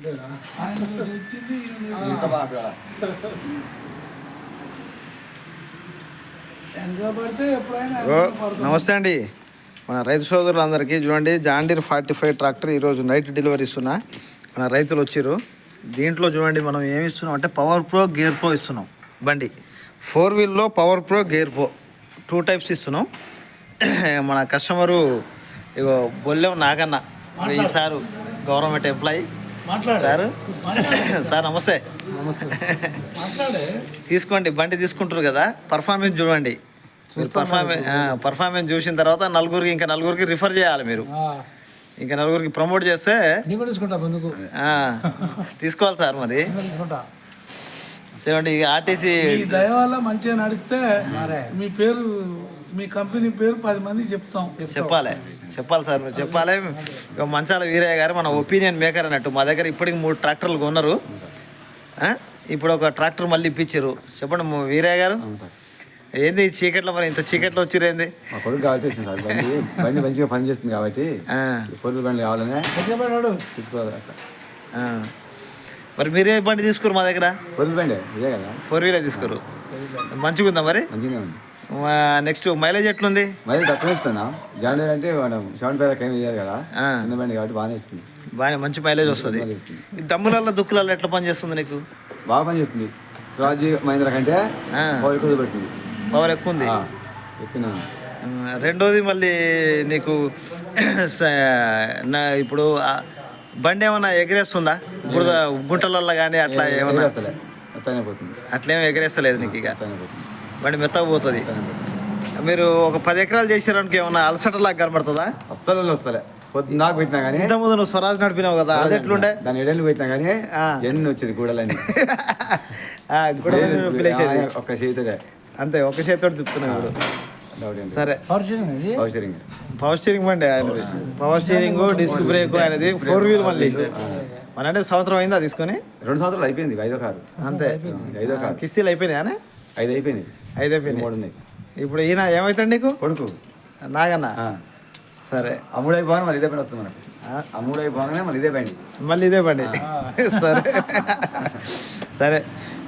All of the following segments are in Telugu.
ఆయన ఎప్పుడైనా. నమస్తే అండి. మన రైతు సోదరులందరికీ చూడండి John Deere forty five tractor ఈరోజు నైట్ డెలివరీ ఇస్తున్నా. మన రైతులు వచ్చిర్రు. దీంట్లో చూడండి మనం ఏమి ఇస్తున్నాం అంటే పవర్ ప్రో గేర్ ప్రో ఇస్తున్నాం. బండి. Four వీల్లో power pro gear pro. Two types ఇస్తున్నాం. మన కస్టమరు ఇగో బొల్లెం నాగన్న ఈ సారు గవర్నమెంట్ ఎంప్లాయీ. మాట్లాడు సారు? సార్ నమస్తే. తీసుకోండి బండి తీసుకుంటారు కదా. పర్ఫార్మెన్స్ చూడండి. పర్ఫార్మెన్స్ పర్ఫార్మెన్స్ చూసిన తర్వాత నలుగురికి ఇంకా నలుగురికి రిఫర్ చేయాలి మీరు. ఇంకా నలుగురికి ప్రమోట్ చేస్తే తీసుకోవాలి సార్ మరి. తీసుకుంటా. చూడండి ఆర్టీసీ దయ వల్ల మంచిగా నడిస్తే మీ పేరు మీ కంపెనీ పేరు పది మందికి చెప్తాం. చెప్పాలి. చెప్పాలి సార్ మీరు చెప్పాలి. ఇక మంచాల వీరయ్య గారు మన ఒపీనియన్ మేకర్ అన్నట్టు మా దగ్గర ఇప్పటికి మూడు ట్రాక్టర్లు కొన్నారు. ఆ, ఇప్పుడు ఒక ట్రాక్టర్ మళ్ళీ ఇప్పించారు. చెప్పండి మా వీరయ్య గారు. ఏంది చీకట్లో మరి ఇంత చీకట్లో వచ్చిర్రు ఏంది? మా కొడుకు కాబట్టి వచ్చింది సార్. బండి బండి మంచిగా పని చేస్తుంది కాబట్టి ఆ, పొరుగు బండి కావాలనే తీసుకోవాలి అట్లా. ఆ. మరి మీరే బండి తీసుకురు మా దగ్గర? పొరుగు బండి? ఇదే కదా. ఫోర్ వీలర్ తీసుకురు. మంచిగా ఉందా మరి? మంచిగానే ఉంది. నెక్స్ట్ మైలేజ్ ఎట్లుంది? మరి తక్కువ ఇస్తున్నా. జాండీ అంటే సెవెన్ ఫైవ్ ఏమి ఇయ్యాలి కదా. చిన్న బండి కాబట్టి బాగానే ఇస్తుంది. బాగా మంచి మైలేజ్ వస్తుంది. ఈ దమ్ములలో దుక్కులలో ఎట్లా పని చేస్తుంది నీకు? బాగా పని చేస్తుంది. శివాజీ మహేంద్ర కంటే. పవర్ ఎక్కువ పెడుతుంది పవర్ ఎక్కువ ఉంది? ఆ, రెండోది మళ్ళీ నీకు ఇప్పుడు బండి ఏమన్నా ఎగిరేస్తుందా? బురద గుంటలలో కానీ అట్లా ఏమన్నా? మొత్తానే పోతుంది. అట్లేం ఎగిరేస్తలేదు నీకు ఇక. బండి మెత్తగా పోతుంది. మొత్తానే పోతుంది మీరు ఒక పది ఎకరాలు చేసారనుకో ఏమన్నా అలసటలాగా కనబడుతుందా? అస్సలు వస్తలే పొద్దున్న దాకా పెట్టినా కానీ. ఇంతకుముందు నువ్వు స్వరాజ్ నడిపినావు కదా అది ఎట్లుండే? దాని ఎడలు పెట్టినా కానీ. ఎన్ని వచ్చేది గూడలని. ఒక్క చేతుడే అంతే ఒక చేతితో ఏంటి సరే. పవర్ స్టీరింగ్ ఇది? అవసరం పవర్ స్టీరింగ్ బండి ఆయనది. పవర్ స్టీరింగ్ డిస్క్ బ్రేక్ ఆయనది. ఫోర్ వీల్ మళ్ళీ. మన అంటే సంవత్సరం అయిందా తీసుకొని రెండు సంవత్సరాలు అయిపోయింది ఐదో కారు. అంతే. ఐదో కారు. కిస్తీలు అయిపోయినాయా ఐదు అయిపోయినాయి. ఐదు అయిపోయినాయి. మూడు ఉన్నాయి. ఇప్పుడు ఈయన ఏమవుతాడు నీకు? కొడుకు. నాగన్న. సరే. అమ్ముడు అయిపోగానే మళ్ళీ ఇదే బండి వస్తుంది మనకు. అమ్ముడు అయిపోగానే మళ్ళీ ఇదే బండి. మళ్ళీ ఇదే బండి. సరే. సరే.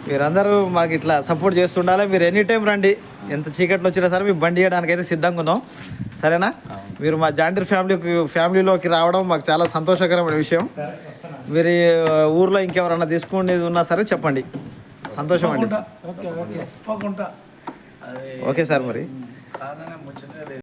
మీరందరూ మాకు ఇట్లా సపోర్ట్ చేస్తుండాలి. మీరు ఎనీ టైం రండి. ఎంత చీకట్లు వచ్చినా సరే మీ బండి ఇవ్వడానికి అయితే సిద్ధంగా ఉన్నాం. సరేనా? మీరు మా జాండీర్ ఫ్యామిలీకి ఫ్యామిలీలోకి రావడం మాకు చాలా సంతోషకరమైన విషయం. మీరు ఊర్లో ఇంకెవరన్నా తీసుకునేది ఉన్నా సరే చెప్పండి. సంతోషం అండి. తప్పకుండా ఓకే సార్ మరి. కాదనే ముచ్చటే లేదు.